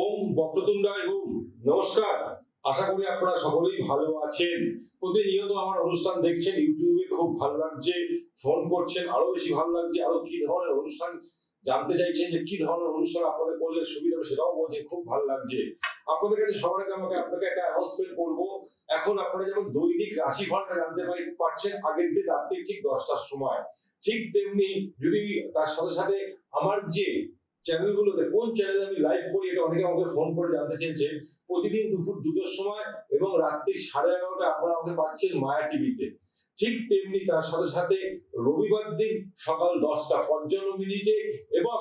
ওম বক্রতুণ্ডায় ওম নমস্কার। আশা করি আপনারা সকলেই ভালো আছেন। প্রতিনিয়ত আমার অনুষ্ঠান দেখছেন, ইউটিউবে খুব ভালো লাগছে, ফোন করছেন, আরও বেশি ভালো লাগছে, আরও কি ধরনের অনুষ্ঠান জানতে চাইছেন, যে কি ধরনের অনুষ্ঠান আপনাদের করলে সুবিধা হবে সেটাও বলছে, খুব ভালো লাগছে। আপনাদের কাছে সবার আগে আমাকে, আপনাকে একটা অ্যানাউন্সমেন্ট করব। এখন আপনারা যেমন দৈনিক রাশিফলটা জানতে পাই পারছেন আগের দিন রাত্রি ঠিক দশটার সময়। ঠিক তেমনি যদি তার সাথে সাথে আমার যে চ্যানেলগুলোতে কোন চ্যানেল আমি লাইভ করি এটা অনেকে আমাকে ফোন করে জানতে চেয়েছে। প্রতিদিন দুপুর দুটোর সময় এবং রাত্রি সাড়ে এগারোটা আপনারা আমাকে পাচ্ছেন মায়া টিভিতে। ঠিক তেমনি তার সাথে সাথে রবিবার দিন সকাল দশটা, পঞ্চান্ন মিনিটে এবং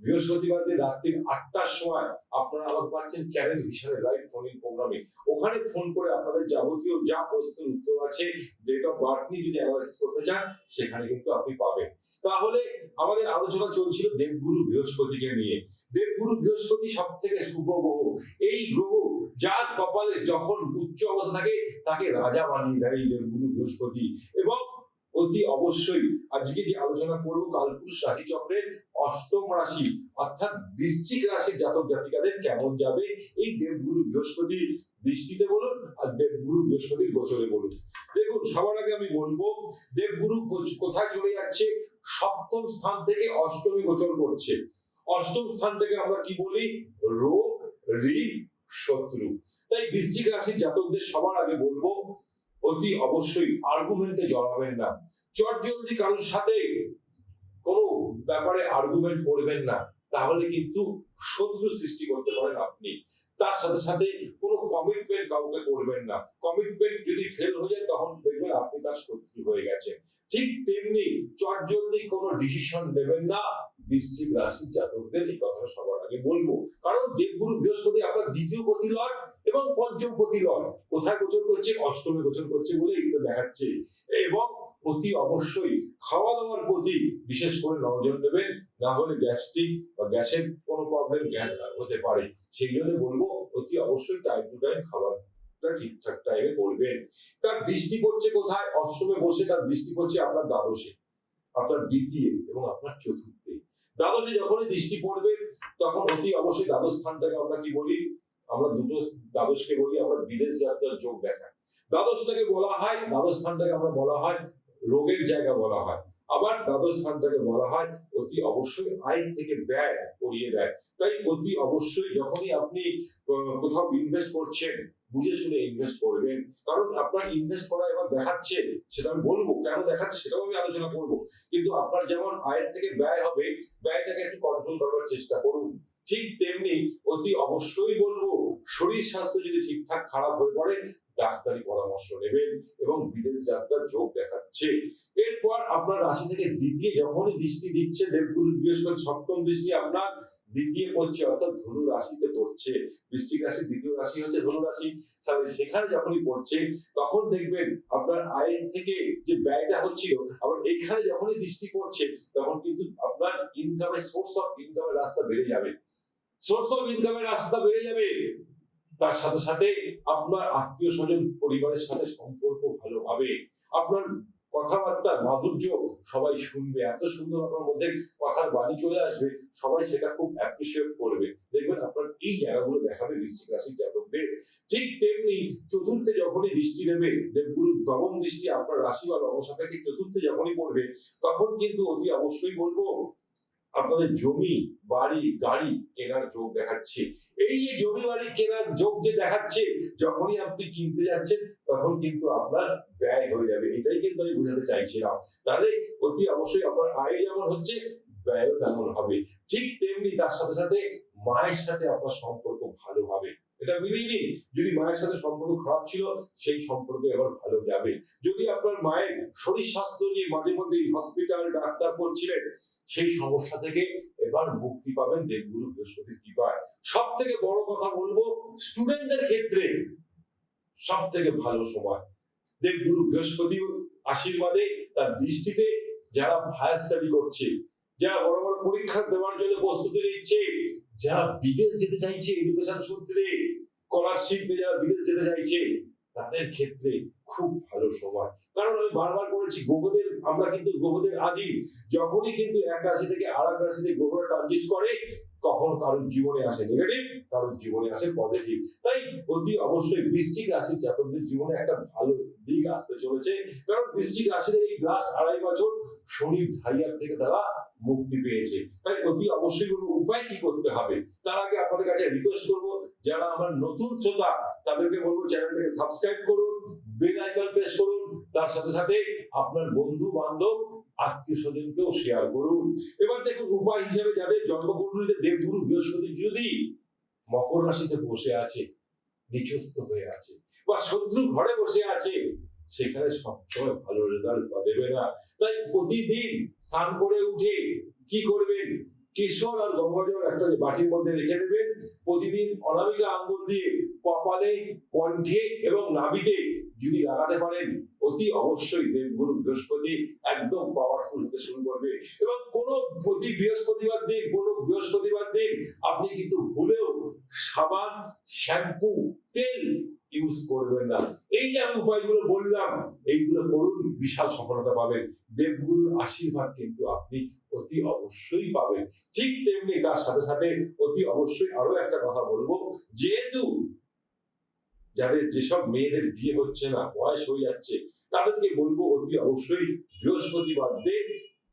বৃহস্পতিবার দিন আটটার সময় আপনারা আমাকে পাচ্ছেন চ্যানেল হিসাবে লাইভ ফোন ইন প্রোগ্রামে ওখানে ফোন করে আপনাদের যাবতীয় যা প্রশ্নের উত্তর আছে ডেট অফ বার্থ নিয়ে যদি অ্যানালাইসিস করতে চান, সেখানে কিন্তু আপনি পাবেন। তাহলে আমাদের আলোচনা চলছিল দেবগুরু বৃহস্পতিকে নিয়ে। দেবগুরু বৃহস্পতি সব থেকে শুভ গ্রহ। এই গ্রহ যার কপালে যখন উচ্চ অবস্থা থাকে, তাকে রাজা বানিয়ে দেয় এই দেবগুরু বৃহস্পতি। এবং অতি অবশ্যই আজকে যে আলোচনা করব কালপুরুষ রাশি চক্রের অষ্টম রাশি, অর্থাৎ বৃশ্চিক রাশির জাতক জাতিকাদের কেমন যাবে? এই দেবগুরু বৃহস্পতি দৃষ্টিতে বলুন আর দেবগুরু বৃহস্পতির গোচরে বলুন। দেখুন, সবার আগে আমি বলব, দেবগুরু কোথায় চলে যাচ্ছে? সপ্তম স্থান থেকে অষ্টমী গোচর করছে। অষ্টম স্থান থেকে আমরা কি বলি? রোগ ঋণ শত্রু। তাই বৃশ্চিক রাশির জাতকদের সবার আগে বলব অতি অবশ্যই আর্গুমেন্টে জড়াবেন না। চট জলদি কারোর সাথে কোনো ব্যাপারে আর্গুমেন্ট করবেন না। তাহলে কিন্তু শত্রু সৃষ্টি করতে পারেন আপনি। তার সাথে সাথে কোনো কমিটমেন্ট কাউকে করবেন না। কমিটমেন্ট যদি ফেল হয়ে যায়, তখন দেখবেন আপনি তার শত্রু হয়ে গেছেন। ঠিক তেমনি চট জলদি কোনো ডিসিশন নেবেন না। বৃশ্চিক রাশির জাতকদের এই কথাটা সবার আগে বলব। কারণ দেবগুরু বৃহস্পতি আপনার দ্বিতীয় পতি লয় এবং পঞ্চম পতি লয় কোথায় গোচর করছে? অষ্টমে গোচর করছে বলে এটা দেখাচ্ছে। এবং অতি অবশ্যই খাওয়া দাওয়ার প্রতি বিশেষ করে নজর দেবেন না হলে গ্যাস্ট্রিক বা গ্যাসের কোনো প্রবলেম গ্যাস হতে পারে। সেই জন্য বলব, অতি অবশ্যই টাইম টু টাইম খাবারটা ঠিকঠাক টাইমে করবেন। তার দৃষ্টি পড়ছে কোথায়? অষ্টমে বসে তার দৃষ্টি পড়ছে আপনার দ্বাদশে, আপনার দ্বিতীয় এবং আপনার চতুর্থে। দ্বাদশে যখনই দৃষ্টি পড়বে, তখন অতি অবশ্যই দ্বাদশ স্থানটাকে আমরা কি বলি? আমরা দুটো দ্বাদশকে বলি, আমরা বিদেশ যাত্রার যোগ দেখায়। দ্বাদশটাকে বলা হয়, দ্বাদশ স্থানটাকে আমরা বলা হয়, রোগের জায়গা বলা হয়। আবার দ্বাদশ স্থানটাকে বলা হয় অতি অবশ্যই আয় থেকে ব্যয় করিয়ে দেয়। তাই অতি অবশ্যই যখনই আপনি কোথাও ইনভেস্ট করছেন, বুঝে শুনে ইনভেস্ট করবেন। কারণ আপনার ইনভেস্ট করা এবার দেখাচ্ছে, সেটা আমি বলব। কেন দেখাচ্ছে সেটাও আমি আলোচনা করব। কিন্তু আপনার যেমন আয়ের থেকে ব্যয় হবে, ব্যয়টাকে একটু কন্ট্রোল করবার চেষ্টা করুন। ঠিক তেমনি অতি অবশ্যই বলব, শরীর স্বাস্থ্য যদি ঠিকঠাক খারাপ হয়ে পড়ে, ডাক্তারি পরামর্শ নেবেন এবং বিদেশ যাত্রার যোগ দেখাচ্ছে। এরপর আপনার রাশি থেকে দ্বিতীয় যখনই দৃষ্টি দিচ্ছে, দেবগুরু বৃহস্পতি সপ্তম দৃষ্টি আপনার দ্বিতীয় পড়ছে, অর্থাৎ ধনু রাশিতে পড়ছে। বৃশ্চিক রাশি দ্বিতীয় রাশি হচ্ছে ধনু রাশি। তাহলে সেখানে যখনই পড়ছে, তখন দেখবেন আপনার আয়ের থেকে যে ব্যয়টা হচ্ছিল, আবার এখানে যখনই দৃষ্টি পড়ছে, তখন কিন্তু আপনার ইনকামের সোর্স অফ ইনকামের রাস্তা বেড়ে যাবে। সোর্স অফ ইনকামের রাস্তা বেড়ে যাবে। তার সাথে সাথে আপনার আত্মীয় স্বজন পরিবারের সাথে সম্পর্ক ভালো হবে। আপনার কথাবার্তা, মাধুর্য সবাই শুনবে। এত সুন্দর আপনার মধ্যে কথার বাণী চলে আসবে, সবাই সেটা খুব অ্যাপ্রিসিয়েট করবে। দেখবেন আপনার এই জায়গাগুলো দেখাবে বৃশ্চিক রাশির জাতকদের। ঠিক তেমনি চতুর্থে যখনই দৃষ্টি দেবে দেবগুরু নবম দৃষ্টি আপনার রাশি বা নবসাপেক্ষে চতুর্থে যখনই পড়বে, তখন কিন্তু অতি অবশ্যই বলব, আপনাদের জমি, বাড়ি, গাড়ি কেনার যোগ দেখাচ্ছে। এই যে জমি, বাড়ি কেনার যোগ যে দেখাচ্ছে, যখনই আপনি কিনতে যাচ্ছেন তখন কিন্তু আপনার ব্যয় হয়ে যাবে। এটাই কিন্তু আমি বোঝাতে চাইছিলাম। তাহলে অতি অবশ্যই আপনার আয় যেমন হচ্ছে, ব্যয়ও তেমন হবে। ঠিক তেমনি তার সাথে সাথে মায়ের সাথে আপনার সম্পর্ক ভালো হবে। এটা মিলিয়ে নিন যদি মায়ের সাথে সম্পর্ক খারাপ ছিল, সেই সম্পর্ক এবার ভালো যাবে। যদি আপনার মায়ের শরীর স্বাস্থ্য নিয়ে মাঝে মধ্যে হসপিটাল ডাক্তার করছিলেন, সেই সমস্যা থেকে এবার মুক্তি পাবেন দেবগুরু বৃহস্পতির কৃপায়। সব থেকে বড় কথা বলব স্টুডেন্টদের ক্ষেত্রে সব থেকে ভালো সময়। দেবগুরু বৃহস্পতি আশীর্বাদে তার দৃষ্টিতে যারা হায়ার স্টাডি করছে, যারা বড় বড় পরীক্ষা দেওয়ার জন্য প্রস্তুতি নিচ্ছে, যারা বিদেশ যেতে চাইছে এডুকেশন সূত্রে স্কলারশিপ যারা বিদেশ যেতে চাইছে, তাদের ক্ষেত্রে খুব ভালো সময়। কারণ আমি বারবার করেছি গ্রহদের আমরা কিন্তু গ্রহদের আদি। যখনই কিন্তু এক রাশি থেকে আর এক রাশিতে গ্রহরা ট্রানজিট করে কখনো কারোর জীবনে আসে নেগেটিভ কারোর জীবনে আসে পজিটিভ তাই অতি অবশ্যই বৃশ্চিক রাশির জাতকদের জীবনে একটা ভালো দিক আসতে চলেছে। কারণ বৃশ্চিক রাশিদের এই লাস্ট আড়াই বছর শনির ঢাইয়ার থেকে তারা মুক্তি পেয়েছে। তাই অতি অবশ্যই বলব উপায় কি করতে হবে? তার আগে আপনাদের কাছে রিকোয়েস্ট করব, যারা আমার নতুন শ্রোতা, তাদেরকে বলব চ্যানেলটাকে সাবস্ক্রাইব করুন বেল আইকন প্রেস করুন। তার সাথে সাথে আপনার বন্ধু বান্ধব আত্মীয় স্বজনকেও শেয়ার করুন। এবার দেখুন, উপায় হিসেবে যাদের জন্মকুণ্ডলিতে দেবগুরু বৃহস্পতি যদি মকর রাশিতে বসে আছে নিচস্থ হয়ে আছে, বা শত্রু ঘরে বসে আছে, সেখানে সবসময় ভালো রেজাল্ট দেবে না। তাই প্রতিদিন স্নান করে উঠে কি করবেন? কেশর আর গঙ্গাজল একটা বাটির মধ্যে রেখে দেবেন প্রতিদিন অনামিকা আঙ্গুল দিয়ে কপালে, কণ্ঠে এবং নাভিতে যদি লাগাতে পারেন, অতি অবশ্যই দেবগুরু বৃহস্পতি একদম পাওয়ারফুল হতে শুরু করবে। এবং কোন প্রতি বৃহস্পতিবার দিন, কোন বৃহস্পতিবার দিন আপনি কিন্তু ভুলেও সাবান, শ্যাম্পু, তেল ইউজ করবেন না। এই যে আমি উপায়গুলো বললাম, এইগুলো করুন, বিশাল সফলতা পাবেন। দেবগুরুর আশীর্বাদ কিন্তু আপনি অতি অবশ্যই পাবে। ঠিক তেমনি তার সাথে সাথে অতি অবশ্যই আরও একটা কথা বলব, যেহেতু যাদের যেসব মেয়েদের বিয়ে হচ্ছে না, বয়স হয়ে যাচ্ছে, তাদেরকে বলব অতি অবশ্যই বৃহস্পতিবার দিন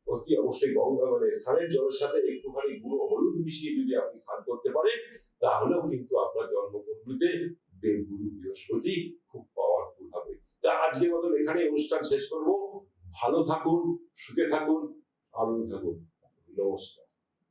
অতি অবশ্যই গঙ্গা মানে স্নানের জলের সাথে একটুখানি গুঁড়ো হলুদ মিশিয়ে যদি আপনি স্নান করতে পারেন, তাহলেও কিন্তু আপনার জন্মকুণ্ডলিতে দেবগুরু বৃহস্পতি খুব পাওয়ারফুল হবে। তা আজকের মতন এখানে অনুষ্ঠান শেষ করব। ভালো থাকুন, সুখে থাকুন alındı bu loğusta.